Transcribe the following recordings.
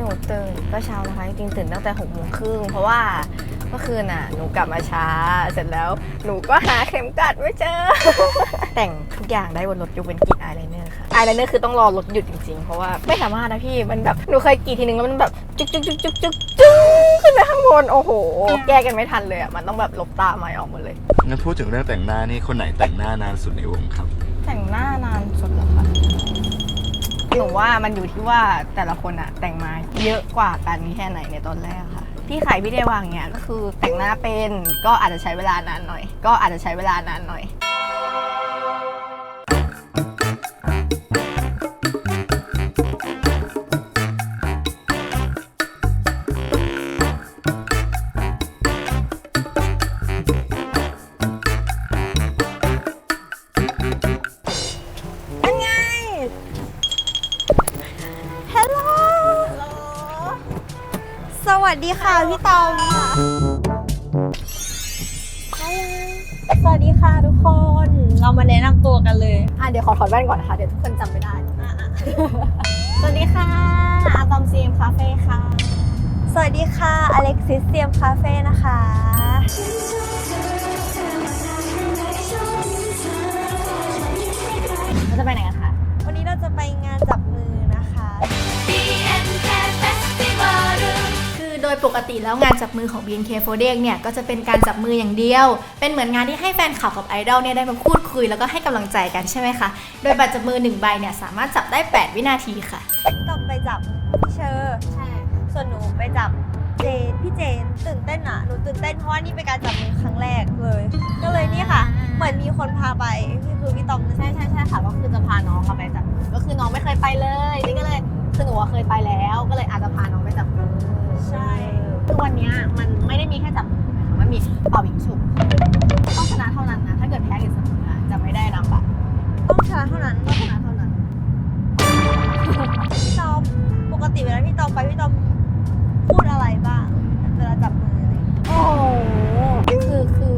ตื่นก็เช้านะคะจริงๆตื่นตั้งแต่หกโมงครึ่งเพราะว่าเมื่อคืนน่ะหนูกลับมาช้า เสร็จแล้วหนูก็หาเข็มกลัดไม่เจอ แต่งทุกอย่างได้บนรถยกเว้นกรีดอายไลเนอร์ค่ะอายไลเนอร์คือต้องรอรถหยุดจริงๆ เพราะว่าไม่สามารถนะพี่มันแบบหนูเคยกรีดทีนึงแล้วมันแบบจุกจุกจุกจุกจุกจุกขึ้นไปข้างบนโอ้โห แก้กันไม่ทันเลยอะมันต้องแบบลบตาไม้ออกหมดเลยงั้นพูดถึงเรื่องแต่งหน้านี่คนไหนแต่งหน้านานสุดในวงครับ แต่งหน้านานสุดเหนูว่ามันอยู่ที่ว่าแต่ละคนอะแต่งมาเยอะกว่ากันแค่ไหนในตอนแรกค่ะพี่ไข่พี่เดวางเนี่ยก็คือแต่งหน้าเป็นก็อาจจะใช้เวลานานหน่อย ก็อาจจะใช้เวลานานหน่อย พี่ตอมสวัสดีค่ะทุกคน เรามาแนะนำตัวกันเลย อะเดี๋ยวขอถอดแว่นก่อนนะคะ เดี๋ยวทุกคนจำไม่ได้ สวัสดีค่ะอาตอมซีมคาเฟ่ค่ะ สวัสดีค่ะ อเล็กซิสเซียมคาเฟ่นะคะ เราจะไปไหนกันคะวัน ยปกติแล้วงานจับมือของ BNK48 เนี่ยก็จะเป็นการจับมืออย่างเดียว เป็นเหมือนงานที่ให้แฟนคลับกับไอดอลเนี่ยได้มาพูดคุยแล้วก็ให้กำลังใจกันใช่ไหมคะ โดยบัตรจับมือ 1 ใบเนี่ยสามารถจับได้ 8 วินาทีค่ะตอมไปจับพี่เชอร์ใช่ ส่วนหนูไปจับเจนพี่เจนตื่นเต้นอะหนูตื่นเต้นเพราะว่านี่เป็นการจับมือครั้งแรกเลย ก็เลยนี่ค่ะ เหมือนมีคนพาไปนี่คือพี่ตอมใช่ใช่ใช่ค่ะก็คือจะพาน้องเขาไปจับก็คือน้องไม่เคยไปเลยนี่ก็เลย คือหนูอะเคยไปแล้ว ก็เลยอาจจะพาน้องไปจับมือใช่ คือวันเนี้ยมันไม่ได้มีแค่จับมือนะคะมันมีเป่ายิงฉุบต้องชนะเท่านั้นนะ ถ้าเกิดแพ้หรือเสมออะจะไม่ได้นำบัตรต้องชนะเท่านั้นต้องชนะเท่านั้น พี่ตอมปกติเวลาพี่ตอมไปพี่ตอมพูดอะไรบ้างเวลาจับมืออะไรอย่างเงี้ยโอ้โหคือคือ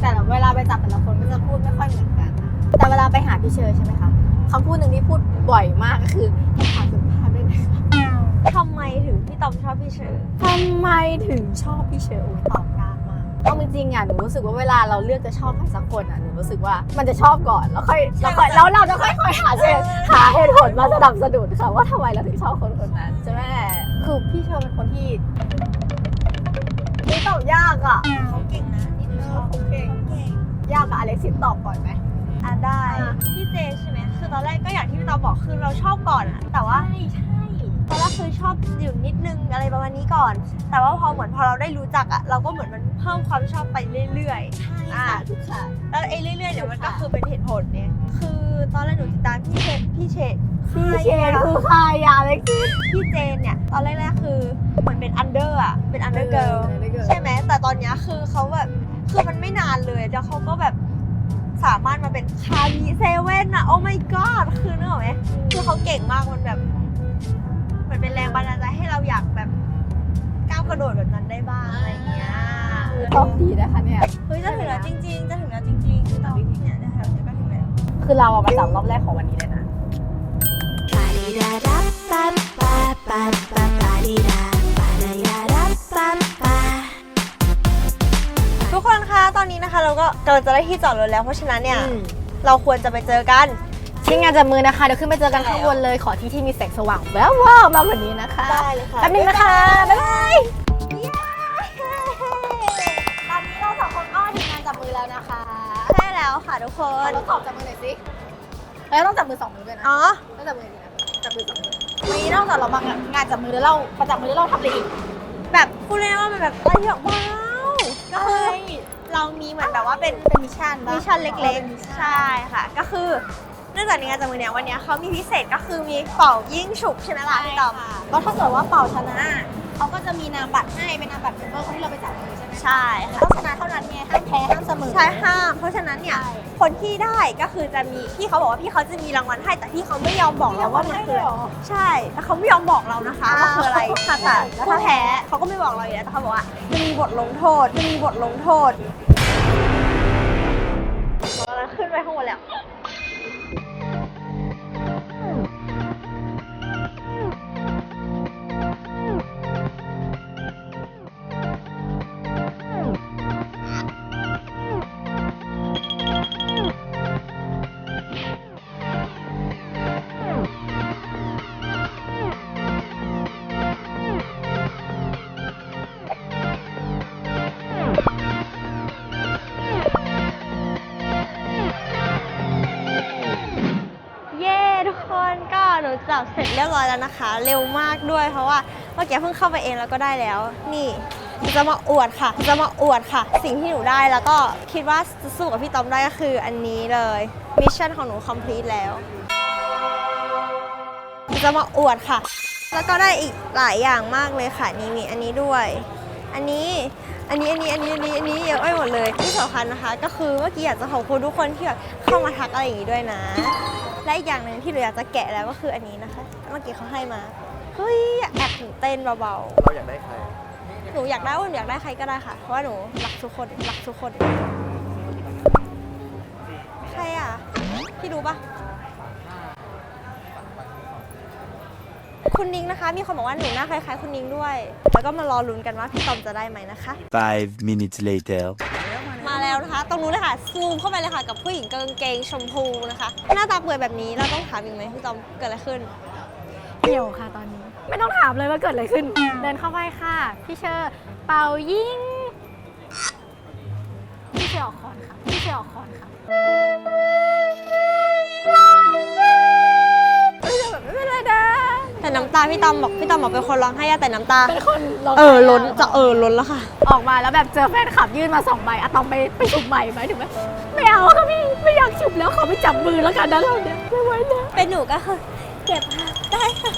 แต่ละเวลาไปจับแต่ละคนก็จะพูดไม่ค่อยเหมือนกันนะแต่เวลาไปหาพี่เชอร์ใช่ไหมคะคำพูดหนึ่งที่พูดบ่อยมากก็คือต้องถามสุขภา ถึงพี่ตอมชอบพี่เชอร์ทำไมถึงชอบพี่เชอร์อุ๊ยตอบยากมากเอาจริงๆอะหนูรู้สึกว่าเวลาเราเลือกจะชอบใครสักคนอะหนูรู้สึกว่ามันจะชอบก่อนแล้วค่อยแล้วค่อยแล้วเราจะค่อยๆหาเหตุหาเหตุผลมาสนับสนุนค่ะว่าทำไมเราถึงชอบคนคนนั้นใช่ไหมคือพี่เชอร์เป็นคนที่นี่ตอบยากอะเขาเก่งนะที่หนูชอบเขาเก่งเก่งยากกับอเล็กซิสตอบก่อนไหมอะได้อะพี่เจใช่ไหมคือตอนแรกก็อย่างที่พี่ตอมบอกคือเราชอบก่อนอะแต่ว่าใช่ใช่ ตอนแรกคือชอบอยู่นิดนึงอะไรประมาณนี้ก่อน แต่ว่าพอเหมือนพอเราได้รู้จักอะเราก็เหมือนมันเพิ่มความชอบไปเรื่อยๆ ใช่อะค่ะทุกค่ะ แล้วไอ้เรื่อยๆเนี่ยมันก็ค่ะคือเป็นเหตุผลเนี่ย คือตอนแรกหนูติดตามพี่เชนพี่เชนพี่เชนคือใครอะอเล็กซิสพี่เจนเนี่ยตอนแรกๆคือเหมือนเป็นอันเดอร์อะเป็นอันเดอร์เกิล Undergirl ใช่ไหมแต่ตอนเนี้ยคือเขาแบบคือมันไม่นานเลยแล้วเขาก็แบบสามารถมาเป็นคาริเซเว่นอะโอ้ my god คือนึกออกไหมคือเขาเก่งมากมันแบบเห มือนเป็นแรงบันดาลใจให้เราอยากแบบก้าวกระโดดแบบนั้นได้บ้างอะไรอย่างเงี้ยตอบดีนะคะเนี่ย เฮ้ยจะถึงแล้วจริงๆจะถึงแล้วจริงๆคือตอนนี้เนี่ยจะถึงแล้วก็ถึงแล้ว คือเราอะมาจับรอบแรกของวันนี้เลยนะทุกคนคะตอนนี้นะคะ เราก็กำลังจะได้ที่จอดรถแล้วเพราะฉะนั้นเนี่ย เราควรจะไปเจอกัน ที่งานจับมือนะคะ เดี๋ยวขึ้นไปเจอกันข้างบนเลย ขอที่ที่มีแสงสว่างแวววาวมาวันนี้นะคะได้เลยค่ะ แป๊บนึงนะคะ บ๊ายบาย ตอนนี้เราสองคนก็ทีมงานจับมือแล้วนะคะใช่แล้วค่ะทุกคนเราตอบจับมือหน่อยสิแล้วต้องจับมือสองมือด้วยนะอ๋อต้องจับมือดีนะจับมือสองมือวันนี้นอกจากเรามางานจับมือแล้วเรามาจับมือแล้วเราทำอะไรอีกแบบพูดเลยนะว่ามันแบบอะไรแบบว้าวก็คือเรามีเหมือนแบบว่าเป็นเป็นมิชชั่นปะมิชชั่นเล็กๆๆใช่ค่ะ ก็คือเนื่องจากในงานจับมือเนี่ยวันเนี้ยเขามีพิเศษก็คือมีเป่ายิ่งฉุบใช่ไหมล่ะพี่ตอมก็ถ้าเกิดว่าเป่าชนะเขาก็จะมีนามบัตรให้เป็นนามบัตรเมมเบอร์คนที่เราไปจับมือใช่ไหมใช่ค่ะต้องชนะเท่านั้นไงห้ามแพ้ห้ามเสมอ ใช่ห้าม เพราะฉะนั้นเนี่ยใช่คนที่ได้ก็คือจะมีพี่เขาบอกว่าพี่เขาจะมีรางวัลให้แต่พี่เขาไม่ยอมบอกเราว่ามันคืออะไร ใช่แต่เขาไม่ยอมบอกเรานะคะว่าคืออะไรค่ะแต่ถ้าแพ้เขาก็ไม่บอกเราอยู่แล้วแต่เขาบอกว่าจะมีบทลงโทษจะมีบทลงโทษเรากำลังขึ้นไปข้างบนแล้ว หนูจับเสร็จเรียบร้อยแล้วนะคะ เร็วมากด้วยเพราะว่าเมื่อกี้เพิ่งเข้าไปเองแล้วก็ได้แล้ว นี่จะมาอวดค่ะ จะมาอวดค่ะ สิ่งที่หนูได้แล้วก็คิดว่าจะสู้กับพี่ต้อมได้ก็คืออันนี้เลยมิชชั่นของหนู complete แล้วจะมาอวดค่ะ แล้วก็ได้อีกหลายอย่างมากเลยค่ะนี่มีอันนี้ด้วย อันนี้ อันนี้อันนี้อันนี้อันนี้อันนี้เยอะไปหมดเลยที่สำคัญนะคะ ก็คือเมื่อกี้อยากจะขอบคุณทุกคนที่แบบเข้ามาทักอะไรอย่างนี้ด้วยนะ และอีกอย่างหนึ่งที่หนูอยากจะแกะแล้วก็คืออันนี้นะคะ เมื่อกี้เขาให้มาเฮ้ยแอบตื่นเต้นเบาเราอยากได้ใคร ๆหนูอยากได้ว่าหนูอยากได้ใครก็ได้ค่ะเพราะว่าหนูรักทุกคนรักทุกคน ใครอะพี่รู้ปะ คุณนิ้งนะคะ มีคนบอกว่าหนูหน้าคล้ายๆคุณนิ้งด้วย แล้วก็มารอลุ้นกันว่าพี่ตอมจะได้ไหมนะคะ Five minutes later. มาแล้วนะคะ ตรงนู้นเลยค่ะ ซูมเข้าไปเลยค่ะ กับผู้หญิงกางเกงชมพูนะคะ หน้าตาเปื่อยแบบนี้เราต้องถามอีกไหมพี่ตอมเกิดอะไรขึ้น เดี่ยวค่ะตอนนี้ ไม่ต้องถามเลยว่าเกิดอะไรขึ้น เดินเข้าไปค่ะ พี่เชอร์เป่ายิงพี่เชอร์ออกคอนค่ะพี่เชอร์ออกคอนค่ะ แต่น้ำตาพี่ตอมบอกพี่ตอมบอกเป็นคนร้องไห้อะแต่น้ำตา เป็นคนร้งเออไห้ล้นจะเออล้นแล้วค่ะ ออกมาแล้วแบบเจอแฟนคลับยื่นมาสองใบอะตอมไปไปฉุบใหม่ไหมถึงไหมไม่เอาค่ะพี่ไม่อยากฉุบแล้วขอไปจับมือแล้วกันนะเราเนี่ยไม่ไหวแล้วเป็นหนูก็คือเก็บค่ะได้ค่ะ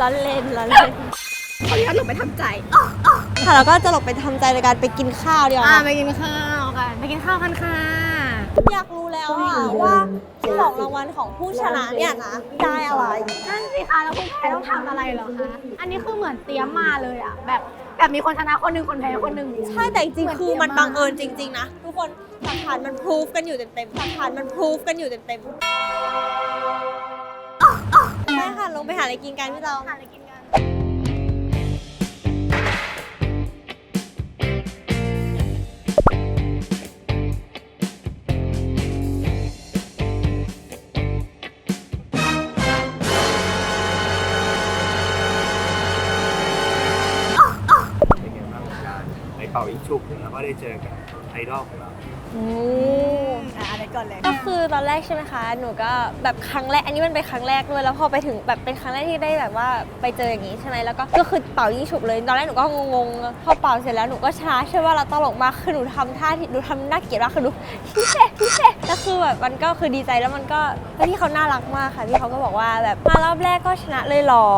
ร้อนเล่นร้อนเล่นขออนุญาตหลบไปทำใจค่ะแล้วก็จะหลบไปทำใจในการไปกินข้าวเดียวอ่าค่ะไปกินข้าวกันไปกินข้าวกันค่ะ อยากรู้แล้วอะว่าของรางวัลของผู้ชนะเนี่ยนะได้อะไรนั่น สิคะแล้วคุณแพ้ต้องทำอะไรเหรอคะ อันนี้คือเหมือนเตรียมมาเลยอะแบบแบบมีคนชนะคนหนึ่งคนแพ้คนหนึ่ง ใช่แต่จริงๆคือมันบังเอิญจริง ๆ นะ ทุกคนหลักฐานมันพิสูจกันอยู่เต็มๆหลักฐานมันพิสูจกันอยู่เต็มๆใช่ค่ะลงไปหาอะไรกินกันพี่เรา หาอะไรกินกันเป็น เป่าอีกชุบแล้วก็ได้เจอกับไอดอลของเราโอ้อะอะไร ก่อนเลย ก็คือตอนแรกใช่ไหมคะ หนูก็แบบครั้งแรก อันนี้มันเป็นครั้งแรกด้วย แล้วพอไปถึงแบบเป็นครั้งแรกที่ได้แบบว่าไปเจออย่างนี้ใช่ไหมแล้วก็ ก็คือเป่ายิ่งฉุบเลย ตอนแรกหนูก็งงๆ พอเป่าเสร็จแล้วหนูก็ช้าใช่ว่าเราตลกมากคือหนูทำท่าที่หนูทำน่าเกลียดมากคือหนูพี่เช่พี่เช่แล้วคือแบบมันก็คือดีใจแล้วมันก็แล้วพี่เขาน่ารักมากค่ะพี่เขาก็บอกว่าแบบมารอบแรกก็ชนะเลยเหรอ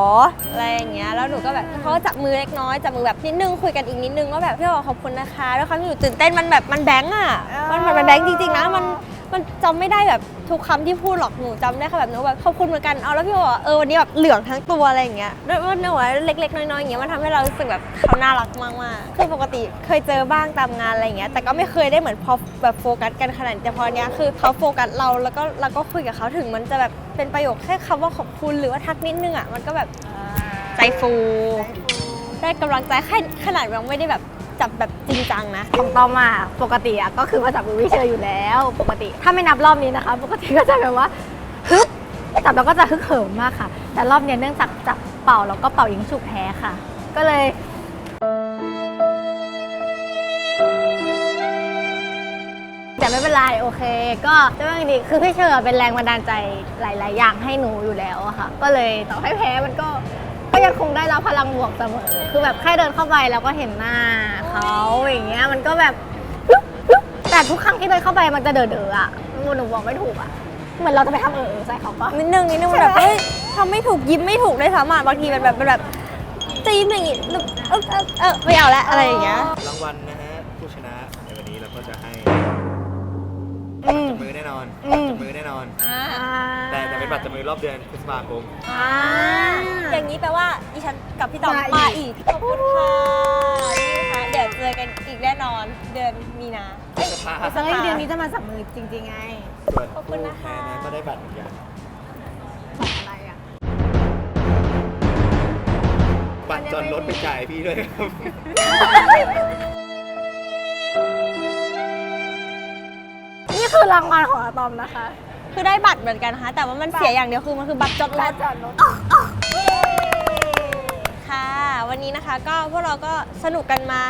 อะไรอย่างเงี้ย แล้วหนูก็แบบเขาก็จับมือเล็กน้อย จับมือแบบนิดนึง คุยกันอีกนิดนึงว่าแบบพี่บอกขอบคุณนะคะด้วยความที่หนูตื่นเต้นมันแบบมันแบงค์อะ มันมันมันแบงค์จริงๆนะ มันมันจำไม่ได้แบบทุกคำที่พูดหรอกหนูจำได้แค่แบบหนูแบบขอบคุณเหมือนกันเอาแล้วพี่บอกว่าเออวันนี้แบบเหลืองทั้งตัวอะไรอย่างเงี้ยด้วยว่าหนูว่าเล็กๆน้อยๆอย่างเงี้ยมันทำให้เรารู้สึกแบบเขาน่ารักมากๆคือปกติเคยเจอบ้างตามงานอะไรอย่างเงี้ยแต่ก็ไม่เคยได้เหมือนพอแบบโฟกัสกันขนาดนี้แต่พอเนี้ยคือเขาโฟกัสเราแล้วก็เราก็คุยกับเขาถึงมันจะแบบเป็นประโยคแค่คำว่าขอบคุณหรือว่าทักนิดนึงอะมันก็แบบใจฟู ได้กำลังใจแค่ขนาดยังไม่ได้แบบ จับแบบจริงจังนะ ของตอมอะปกติอะก็คือมาจับมือวิเชอร์อยู่แล้ว ปกติ ถ้าไม่นับรอบนี้นะคะ ปกติก็จะแบบว่าฮึบจับแล้วก็จะฮึกเหิมมากค่ะ แต่รอบเนี้ยเนื่องจากจับเป่าแล้วก็เป่ายิงฉุบแพ้ค่ะ ก็เลยแต่ไม่เป็นไรโอเค ก็จะว่าองนี้คือพี่เชอร์เป็นแรงบันดาลใจหลาย ๆ อย่างให้หนูอยู่แล้วอะค่ะ ก็เลยต่อให้แพ้มันก็ ก็ยังคงได้รับพลังบวกเสมอ คือแบบแค่เดินเข้าไปแล้วก็เห็นหน้าเขาอย่างเงี้ยมันก็แบบปึ๊บปึ๊บแต่ทุกครั้งที่เดินเข้าไปมันจะเด๋อๆอะหนูบอกไม่ถูกอะเหมือนเราจะไปทำเออใส่เขาปะนิดนึงนิดนึงมันแบบเอ้ยทำไม่ถูกยิ้มไม่ถูกเลยสามารถบางทีมันแบบมันแบบจะยิ้มอย่างงี้เออเออเออไม่เอาละอะไรอย่างเงี้ยรางวัลนะฮะผู้ชนะในวันนี้เราก็จะให้อืมจับมือแน่นอนอืมจับมือแน่นอนอ่าแต่แต่เป็นบัตรจับมือรอบเดือนพฤษภาคมอ่าอย่างนี้แปลว่าดิฉัน กับพี่ต๋อมมาอีกมาอีกขอบคุณค่ะนี่ค่ะเดี๋ยวเจอกันอีกแน่นอนเดือนมีนาเอ้ยพฤษภาพฤษเฮ้ยภาเดือนนี้จะมาจับมือจริงๆไง ส่วนขอบคุณนะคะผู้แพ้ก็ได้บัตรเหมือนกันบัตรอะไรอะบัตรจอดรถไปจ่ายพี่ด้วยครับนี่คือรางวัลของอะตอมนะคะ คือได้บัตรเหมือนกันนะคะแต่ว่ามันเสียอย่างเดียวคือมันคือบัตรจอดรถจอดรถ ค่ะ วันนี้นะคะก็พวกเราก็สนุกกันมา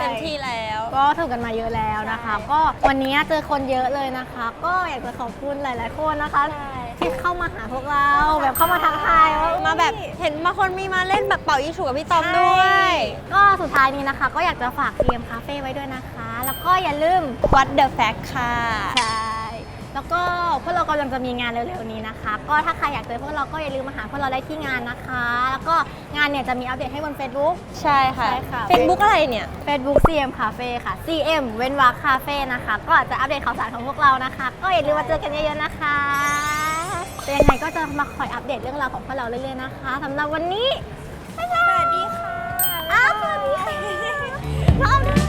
เต็มที่แล้ว ก็ถูกกันมาเยอะแล้วนะคะใช่ก็วันนี้เจอคนเยอะเลยนะคะ ก็อยากจะขอบคุณหลาย ๆ คนนะคะ ใช่ ที่เข้ามาหาพวกเราแบบเข้ามาทักทายว่มาแบบเห็นบางคนมีมาเล่นแบบเป่ายิงฉุบกับพี่ตอมด้วย ก็สุดท้ายนี้นะคะ ก็อยากจะฝาก CM Cafe ไว้ด้วยนะคะ แล้วก็อย่าลืม What the fact ค่ะ ใช่ แล้วก็พวกเรากำลังจะมีงานเร็วๆนี้นะคะ ก็ถ้าใครอยากเจอพวกเราก็อย่าลืมมาหาพวกเราได้ที่งานนะคะ แล้วก็งานเนี่ยจะมีอัปเดตให้บน Facebook ใช่ค่ะ ใช่ค่ะ Facebook อะไรเนี่ย Facebook CM Cafe ค่ะ CM เว้นวัรคคาเฟ่นะคะ ก็จะอัปเดตข่าวสารของพวกเรานะคะ ก็อย่าลืมมาเจอกันเยอะๆนะคะเป็นยังไงก็จะมาคอยอัปเดตเรื่องราวของพวกเราเรื่อยๆนะคะสำหรับวันนี้สวัสดีค่ะสวัสดีค่ะ